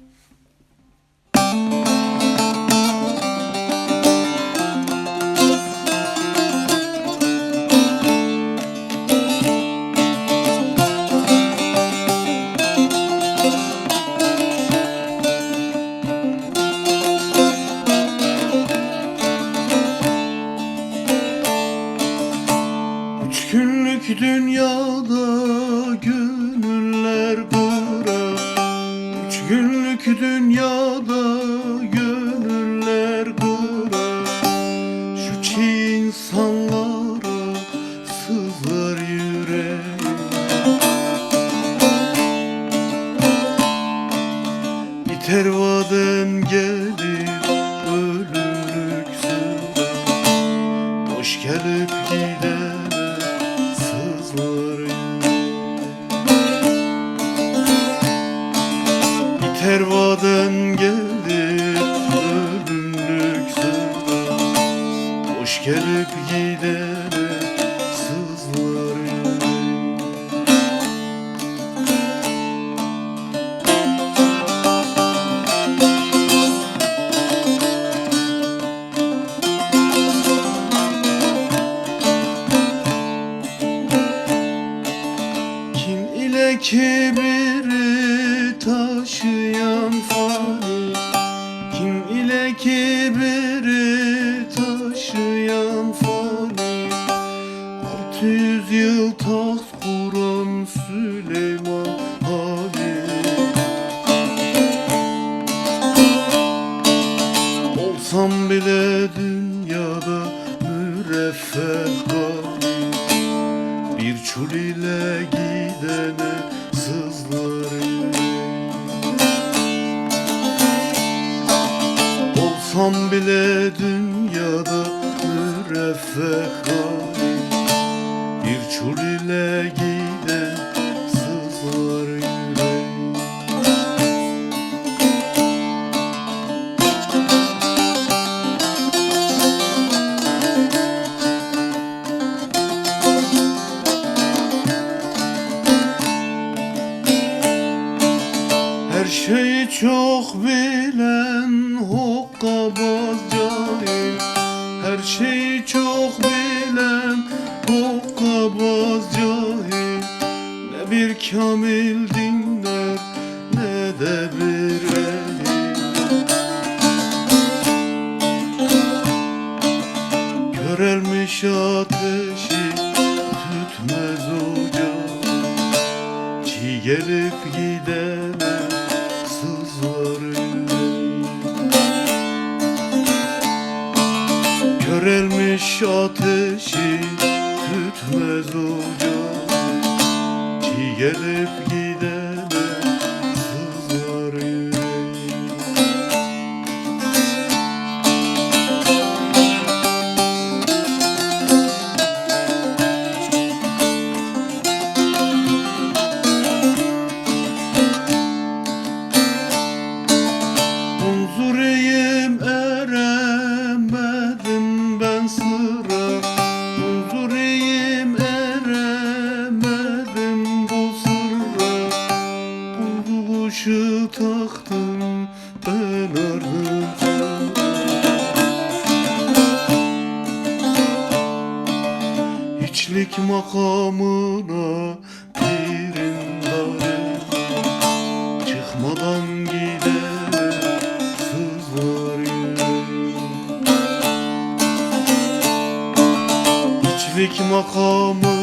Üç günlük dünyada gönüller kıra Biter vaden gelir ölümlük sıra Boş gelip gidene sızlar Kim ile kibiri taşıyan fani Kim ile kibiri taşıyan fani? Altı yüz yıl taht kuran Süleyman Ali Olsam bile dünyada müreffeh gani. Bir çul ile gidene sızlar Olsam bile dünyada müreffeh gani Bir çul ile giden Her şeyi çok bilen hokkabaz cahil Her şeyi çok bilen hokkabaz cahil Ne bir kamil dinler ne de bir ehil Körelmiş ateşi tütmez ocağı Çiğ gelip gidene Körelmiş ateşi tütmez ocağı Çiğ gelip gidene kuşu taktım ben ardınca Hiçlik makamına pirin darı Çıkmadan gidene sızlar yüreğim Hiçlik makamı